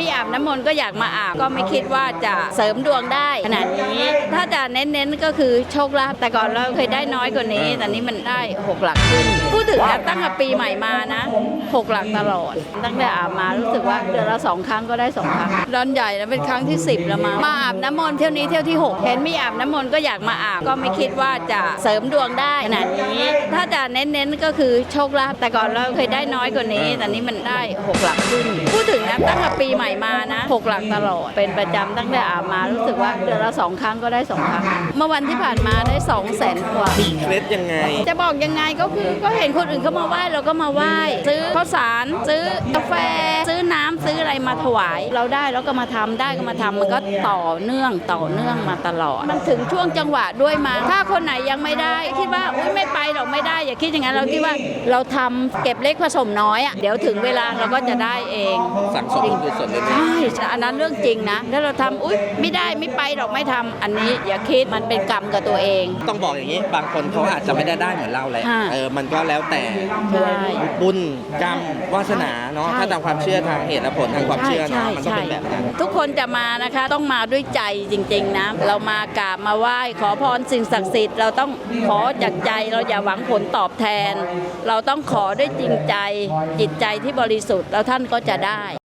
มีอาบน้ำมนต์ก็อยากมาอาบก็ไม่คิดว่าจะเสริมดวงได้ขนาดนี้ ถ้าจะเน้นๆก็คือโชคลาภแต่ก่อนเราเคยได้น้อยกว่านี้ แต่นี้มันได้หกหลักขึ้นพูดถึงนะตั้งแต่ปีใหม่มานะหกหลักตลอด ตั้งแต่อาบมารู้สึกว่าเดือนละสองครั้งก็ได้สองครั้งดอนใหญ่แล้วเป็นครั้งที่สิบแล้วมามาอาบน้ำมนต์เที่ยวนี้เที่ยวที่หกเห็นมีอาบน้ำมนต์ก็อยากมาอาบก็ไม่คิดว่าจะเสริมดวงได้ขนาดนี้ ถ้าจะเน้นๆก็คือโชคลาภแต่ก่อนเราเคยได้น้อยกว่านี้ แต่นี้มันได้หกหลักขึ้นพูดถ นะตั้งแต่ปีใหม่มานะหกหลักตลอด เป็นประจำตั้งแต่อาบมารู้สึกว่าเดือนละสองครั้งก็ได้สองครั้ง เมื่อวันที่ผ่านมาได้สองแสนกว่า มีเคล็ดยังไง จะบอกยังไงก็คือก็เห็นคนอื่นเขามาไหว้เราก็มาไหว้ ซื้อข้าวสารซื้อกาแฟ ซื้อน้ำซื้ออะไรมาถวาย เราได้แล้วก็มาทำได้ก็มาทำมันก็ต่อเนื่องต่อเนื่องมาตลอด มันถึงช่วงจังหวะด้วยมา ถ้าคนไหนยังไม่ได้ คิดว่าอุ้ยไม่ไปหรอกไม่ได้ อย่าคิดอย่างนั้นเราคิดว่าเราทำเก็บเล็กผสมน้อยอะเดี๋ยวถึงเวลาเราก็จะได้เองสั่งสมบุญกุศลเลยนะใช่อันนั้นเรื่องจริงนะถ้าเราทำอุ้ยไม่ได้ไม่ไปหรอกไม่ทำอันนี้อย่าคิดมันเป็นกรรมกับตัวเอง ต้องบอกอย่างนี้บางคนเขาอาจจะไม่ได้ได้เหมือนเราแหละค่ะเออมันก็แล้วแต่ใช่บุญกรรมวาสนาเนาะใช่ ถ้าตามความเชื่อทางเหตุและผลทางความเชื่อเนาะมันต้องเป็นแบบนั้นทุกคนจะมานะคะต้องมาด้วยใจจริง ๆ นะ เรามากราบมาไหว้ขอพรสิ่งศักดิ์สิทธิ์เราต้องขอจากใจเราอย่าหวังผลตอบแทน เราต้องขอด้วยจริงใจจิตใจที่บริสุทธิ์แล้วท่านก็จะได้